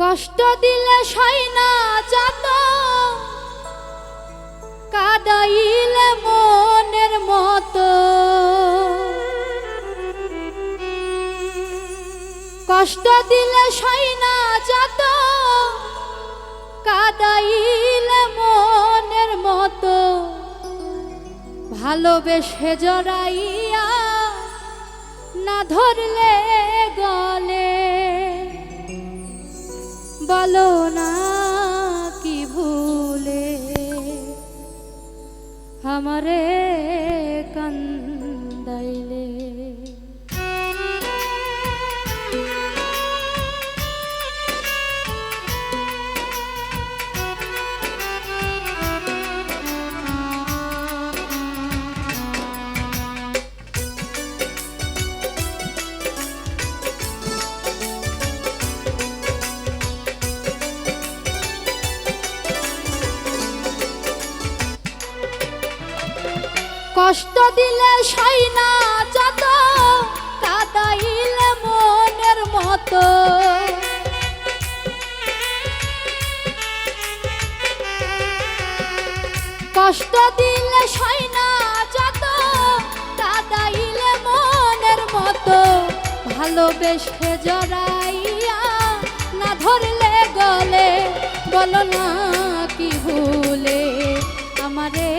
কষ্ট দিলে সই না যত কাদাইলে মনের মতো। কষ্ট দিলে সই না যত কাদাইলে মনের মতো। ভালোবেসে জড়াইয়া না ধরলে কষ্ট দিলে সই না যত কাদাইলে মনের মতো। কষ্ট দিলে সই না যত কাদাইলে মনের মতো। ভালোবেসে জড়াইয়া না ধরলে গলে, বলো না কি ভুলে আমারে।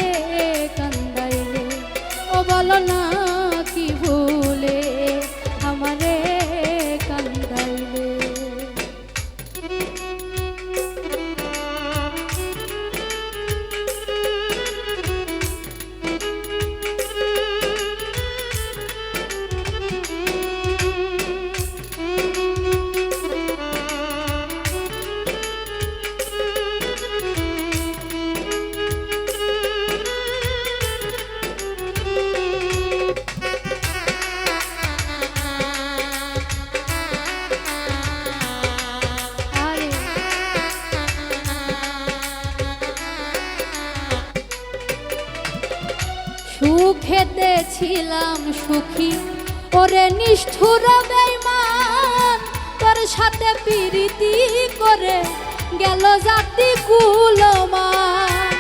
ছিলাম সুখী। ওরে নিষ্ঠুর বেইমান, তোর সাথে প্রীতি করে গেল জাতি কুলমান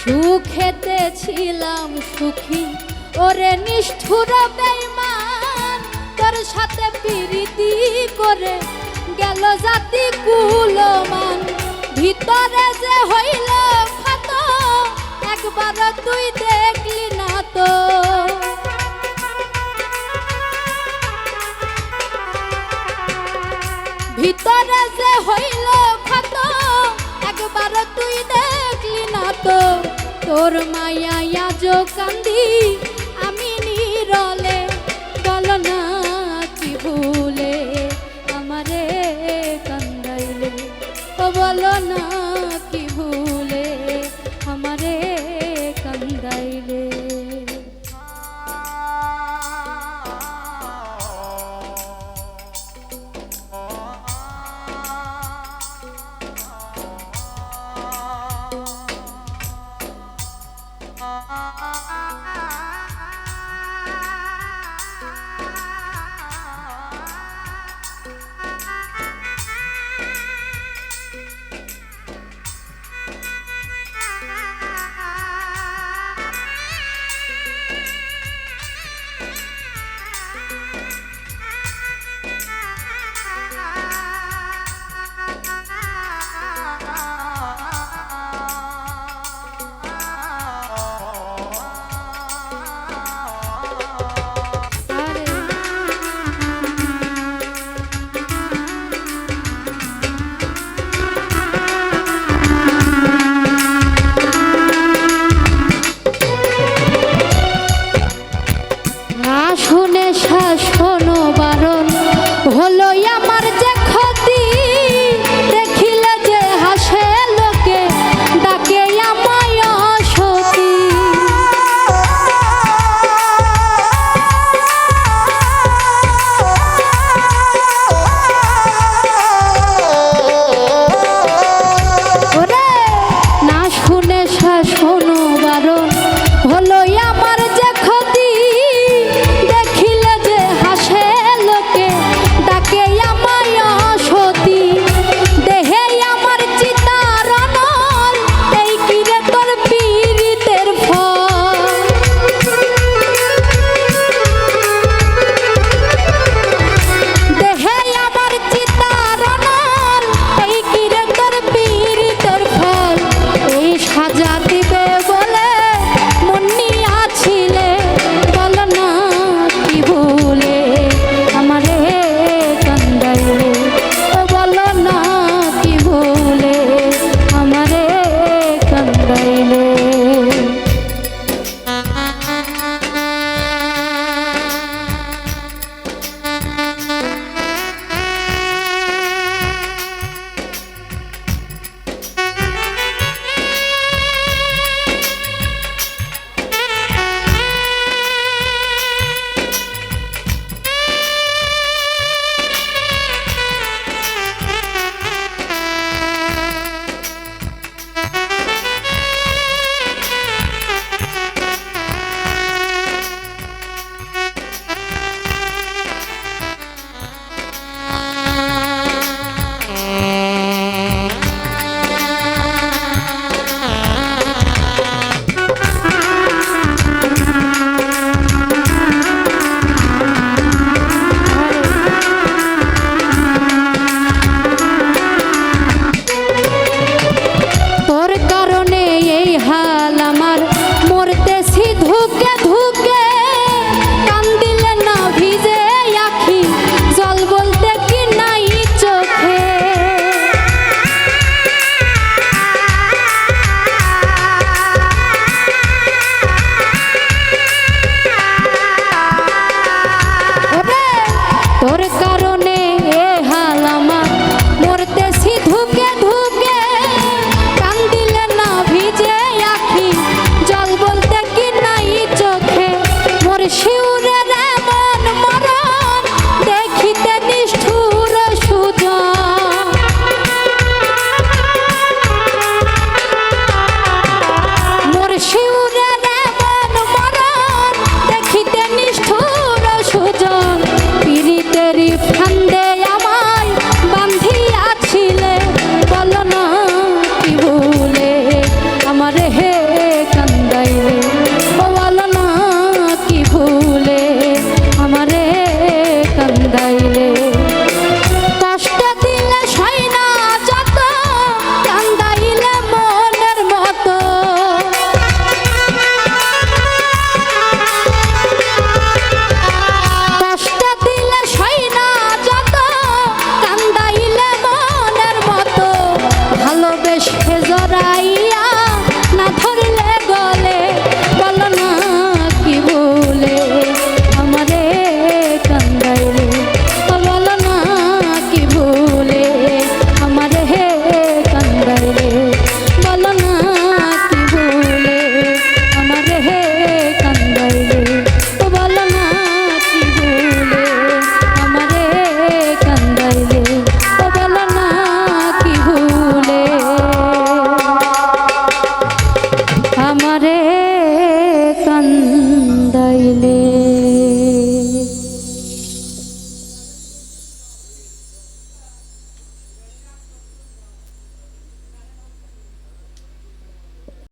সুখেতে ছিলাম সুখী, ওরে নিষ্ঠুর বেইমান। তোর সাথে প্রীতি করে গেল জাতি কুলমান। ভিতরে যে হইল ক্ষত, একবার তুই দেখলি না তো। ভিতরে যে হইল ক্ষত, একবার তুই দেখলি না তো। তোর মায়া আজ কান্দি পাই